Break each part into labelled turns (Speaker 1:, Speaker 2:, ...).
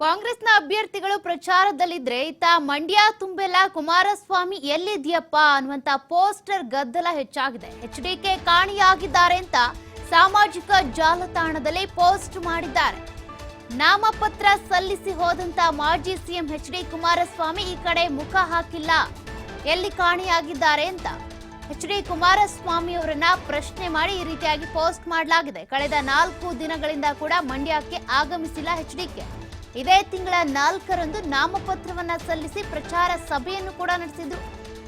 Speaker 1: ಕಾಂಗ್ರೆಸ್ನ ಅಭ್ಯರ್ಥಿಗಳು ಪ್ರಚಾರದಲ್ಲಿದ್ರೆ ಇತ್ತ ಮಂಡ್ಯ ತುಂಬೆಲ್ಲ ಕುಮಾರಸ್ವಾಮಿ ಎಲ್ಲಿದ್ಯಪ್ಪ ಅನ್ನುವಂತ ಪೋಸ್ಟರ್ ಗದ್ದಲ ಹೆಚ್ಚಾಗಿದೆ. ಎಚ್ ಡಿ ಕೆ ಕಾಣಿಯಾಗಿದ್ದಾರೆ ಅಂತ ಸಾಮಾಜಿಕ ಜಾಲತಾಣದಲ್ಲಿ ಪೋಸ್ಟ್ ಮಾಡಿದ್ದಾರೆ. ನಾಮಪತ್ರ ಸಲ್ಲಿಸಿ ಹೋದಂತ ಮಾಜಿ ಸಿಎಂ ಎಚ್ ಡಿ ಕುಮಾರಸ್ವಾಮಿ ಈ ಕಡೆ ಮುಖ ಹಾಕಿಲ್ಲ. ಎಲ್ಲಿ ಕಾಣಿಯಾಗಿದ್ದಾರೆ ಅಂತ ಎಚ್ ಡಿ ಕುಮಾರಸ್ವಾಮಿ ಅವರನ್ನ ಪ್ರಶ್ನೆ ಮಾಡಿ ಈ ರೀತಿಯಾಗಿ ಪೋಸ್ಟ್ ಮಾಡಲಾಗಿದೆ. ಕಳೆದ ನಾಲ್ಕು ದಿನಗಳಿಂದ ಕೂಡ ಮಂಡ್ಯಕ್ಕೆ ಆಗಮಿಸಿಲ್ಲ ಎಚ್ ಡಿಕೆ ಇದೇ ತಿಂಗಳ ನಾಲ್ಕರಂದು ನಾಮಪತ್ರವನ್ನ ಸಲ್ಲಿಸಿ ಪ್ರಚಾರ ಸಭೆಯನ್ನು ಕೂಡ ನಡೆಸಿದ್ರು.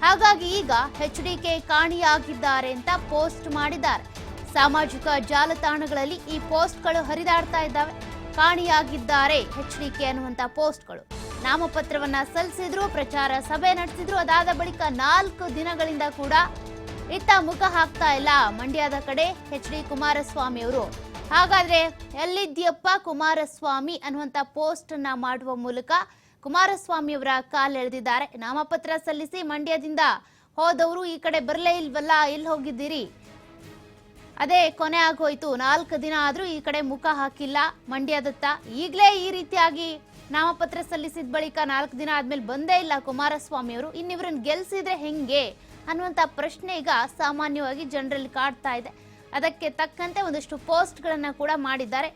Speaker 1: ಹಾಗಾಗಿ ಈಗ ಎಚ್ ಡಿಕೆ ಕಾಣಿಯಾಗಿದ್ದಾರೆ ಅಂತ ಪೋಸ್ಟ್ ಮಾಡಿದ್ದಾರೆ. ಸಾಮಾಜಿಕ ಜಾಲತಾಣಗಳಲ್ಲಿ ಈ ಪೋಸ್ಟ್ಗಳು ಹರಿದಾಡ್ತಾ ಇದ್ದಾವೆ. ಕಾಣಿಯಾಗಿದ್ದಾರೆ ಎಚ್ ಡಿಕೆ ಅನ್ನುವಂಥ ಪೋಸ್ಟ್ಗಳು. ನಾಮಪತ್ರವನ್ನ ಸಲ್ಲಿಸಿದ್ರು, ಪ್ರಚಾರ ಸಭೆ ನಡೆಸಿದ್ರು. ಅದಾದ ಬಳಿಕ ನಾಲ್ಕು ದಿನಗಳಿಂದ ಕೂಡ ಇತ್ತ ಮುಖ ಹಾಕ್ತಾ ಇಲ್ಲ ಮಂಡ್ಯದ ಕಡೆ ಎಚ್ ಡಿ ಕುಮಾರಸ್ವಾಮಿ ಅವರು ಹಾಗಾದ್ರೆ ಎಲ್ಲಿದ್ಯಪ್ಪ ಕುಮಾರಸ್ವಾಮಿ ಅನ್ನುವಂತ ಪೋಸ್ಟ್ ಅನ್ನ ಮಾಡುವ ಮೂಲಕ ಕುಮಾರಸ್ವಾಮಿ ಅವರ ಕಾಲೆಳೆದಿದ್ದಾರೆ ನಾಮಪತ್ರ ಸಲ್ಲಿಸಿ ಮಂಡ್ಯದಿಂದ ಹೋದವರು ಈ ಕಡೆ ಬರಲೇ ಇಲ್ವಲ್ಲ, ಎಲ್ಲಿ ಹೋಗಿದ್ದೀರಿ? ಅದೇ ಕೊನೆ ಆಗೋಯ್ತು, ನಾಲ್ಕು ದಿನ ಆದ್ರೂ ಈ ಕಡೆ ಮುಖ ಹಾಕಿಲ್ಲ ಮಂಡ್ಯದತ್ತ. ಈಗಲೇ ಈ ರೀತಿಯಾಗಿ ನಾಮಪತ್ರ ಸಲ್ಲಿಸಿದ ಬಳಿಕ ನಾಲ್ಕು ದಿನ ಆದ್ಮೇಲೆ ಬಂದೇ ಇಲ್ಲ ಕುಮಾರಸ್ವಾಮಿ ಅವರು. ಇನ್ನಿವ್ರನ್ನ ಗೆಲ್ಸಿದ್ರೆ ಹೆಂಗೆ ಅನ್ನುವಂತ ಪ್ರಶ್ನೆ ಈಗ ಸಾಮಾನ್ಯವಾಗಿ ಜನರಲ್ಲಿ ಕಾಡ್ತಾ ಇದೆ. ಅದಕ್ಕೆ ತಕ್ಕಂತೆ ಒಂದಷ್ಟು ಪೋಸ್ಟ್ಗಳನ್ನು ಕೂಡ ಮಾಡಿದ್ದಾರೆ.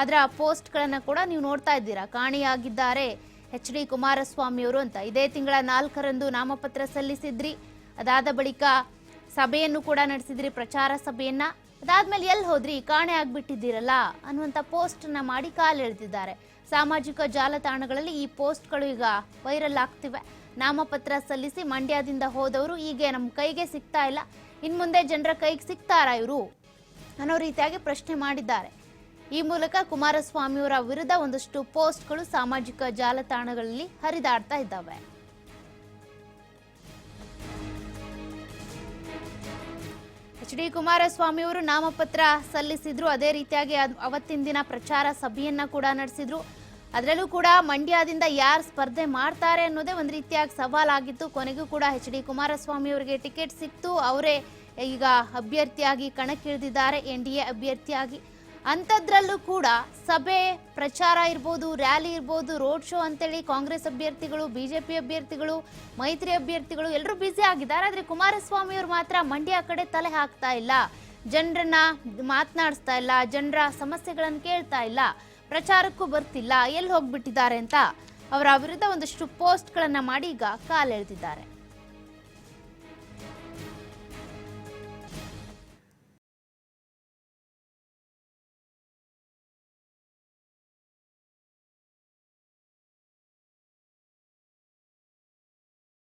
Speaker 1: ಅದರ ಪೋಸ್ಟ್ಗಳನ್ನು ಕೂಡ ನೀವು ನೋಡ್ತಾ ಇದ್ದೀರಾ. ಕಾಣಿಯಾಗಿದ್ದಾರೆ ಎಚ್ ಡಿ ಕುಮಾರಸ್ವಾಮಿ ಅವರು ಅಂತ. ಇದೇ ತಿಂಗಳ ನಾಲ್ಕರಂದು ನಾಮಪತ್ರ ಸಲ್ಲಿಸಿದ್ರಿ. ಅದಾದ ಬಳಿಕ ಸಭೆಯನ್ನು ಕೂಡ ನಡೆಸಿದ್ರಿ, ಪ್ರಚಾರ ಸಭೆಯನ್ನ. ಅದಾದ್ಮೇಲೆ ಎಲ್ಲಿ ಹೋದ್ರಿ? ಕಾಣೆ ಆಗ್ಬಿಟ್ಟಿದ್ದೀರಲ್ಲ ಅನ್ನುವಂಥ ಪೋಸ್ಟ್ನ ಮಾಡಿ ಕಾಲೆಳೆದಿದ್ದಾರೆ ಸಾಮಾಜಿಕ ಜಾಲತಾಣಗಳಲ್ಲಿ ಈ ಪೋಸ್ಟ್ಗಳು ಈಗ ವೈರಲ್ ಆಗ್ತಿವೆ. ನಾಮಪತ್ರ ಸಲ್ಲಿಸಿ ಮಂಡ್ಯದಿಂದ ಹೋದವರು ಈಗ ನಮ್ಮ ಕೈಗೆ ಸಿಗ್ತಾ ಇಲ್ಲ. ಇನ್ನು ಮುಂದೆ ಜನರ ಕೈಗೆ ಸಿಗ್ತಾರಾ ಇವರು? ಅನ್ನೋ ರೀತಿಯಾಗಿ ಪ್ರಶ್ನೆ ಮಾಡಿದ್ದಾರೆ. ಈ ಮೂಲಕ ಕುಮಾರಸ್ವಾಮಿಯವರ ವಿರುದ್ಧ ಒಂದಷ್ಟು ಪೋಸ್ಟ್ಗಳು ಸಾಮಾಜಿಕ ಜಾಲತಾಣಗಳಲ್ಲಿ ಹರಿದಾಡ್ತಾ ಇದ್ದಾವೆ. ಎಚ್ ಡಿ ಕುಮಾರಸ್ವಾಮಿ ಅವರು ನಾಮಪತ್ರ ಸಲ್ಲಿಸಿದ್ರು. ಅದೇ ರೀತಿಯಾಗಿ ಅವತ್ತಿನ ದಿನ ಪ್ರಚಾರ ಸಭೆಯನ್ನ ಕೂಡ ನಡೆಸಿದ್ರು. ಅದರಲ್ಲೂ ಕೂಡ ಮಂಡ್ಯದಿಂದ ಯಾರು ಸ್ಪರ್ಧೆ ಮಾಡ್ತಾರೆ ಅನ್ನೋದೇ ಒಂದು ರೀತಿಯಾಗಿ ಸವಾಲಾಗಿತ್ತು. ಕೊನೆಗೂ ಕೂಡ ಎಚ್ ಡಿ ಕುಮಾರಸ್ವಾಮಿ ಅವರಿಗೆ ಟಿಕೆಟ್ ಸಿಕ್ತು. ಅವರೇ ಈಗ ಅಭ್ಯರ್ಥಿಯಾಗಿ ಕಣಕ್ಕಿಳಿದಿದ್ದಾರೆ, ಎನ್ ಡಿ ಎ ಅಭ್ಯರ್ಥಿಯಾಗಿ. ಅಂಥದ್ರಲ್ಲೂ ಕೂಡ ಸಭೆ ಪ್ರಚಾರ ಇರ್ಬೋದು, ರ್ಯಾಲಿ ಇರ್ಬೋದು, ರೋಡ್ ಶೋ ಅಂತೇಳಿ ಕಾಂಗ್ರೆಸ್ ಅಭ್ಯರ್ಥಿಗಳು ಬಿ ಜೆ ಪಿ ಅಭ್ಯರ್ಥಿಗಳು, ಮೈತ್ರಿ ಅಭ್ಯರ್ಥಿಗಳು ಎಲ್ಲರೂ ಬ್ಯುಸಿ ಆಗಿದ್ದಾರೆ. ಆದರೆ ಕುಮಾರಸ್ವಾಮಿ ಅವರು ಮಾತ್ರ ಮಂಡ್ಯ ಕಡೆ ತಲೆ ಹಾಕ್ತಾ ಇಲ್ಲ. ಜನರನ್ನ ಮಾತನಾಡಿಸ್ತಾ ಇಲ್ಲ, ಜನರ ಸಮಸ್ಯೆಗಳನ್ನು ಕೇಳ್ತಾ ಇಲ್ಲ. ಪ್ರಚಾರಕ್ಕೂ ಬರ್ತಿಲ್ಲ ಎಲ್ಲಿ ಹೋಗ್ಬಿಟ್ಟಿದ್ದಾರೆ ಅಂತ ಅವರ ವಿರುದ್ಧ ಒಂದಷ್ಟು ಪೋಸ್ಟ್ಗಳನ್ನು ಮಾಡಿ ಈಗ ಕಾಲೆಳೆದಿದ್ದಾರೆ.